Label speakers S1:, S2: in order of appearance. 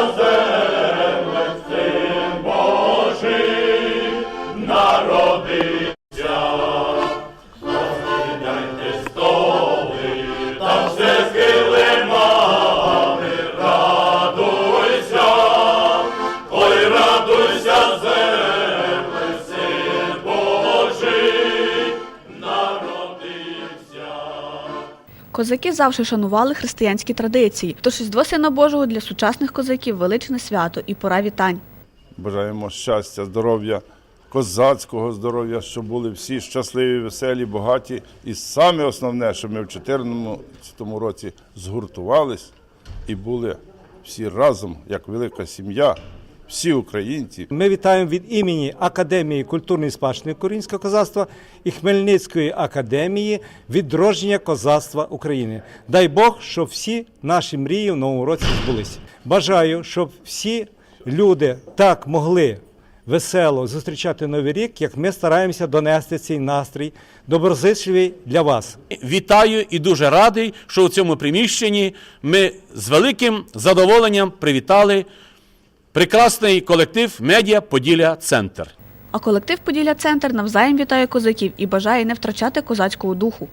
S1: salvando. Козаки завжди шанували християнські традиції, тож Різдво Сина Божого для сучасних козаків величне свято і пора вітань.
S2: Бажаємо щастя, здоров'я, козацького здоров'я, щоб були всі щасливі, веселі, багаті. І саме основне, що ми в 2014 році згуртувались і були всі разом, як велика сім'я, всі українці.
S3: Ми вітаємо від імені Академії культурної спадщини українського козацтва і Хмельницької академії відродження козацтва України. Дай Бог, щоб всі наші мрії в новому році збулися. Бажаю, щоб всі люди так могли весело зустрічати новий рік, як ми стараємося донести цей настрій доброзичливий для вас.
S4: Вітаю і дуже радий, що у цьому приміщенні ми з великим задоволенням привітали прекрасний колектив Медіа Поділля Центр.
S1: А колектив Поділля Центр навзаєм вітає козаків і бажає не втрачати козацького духу.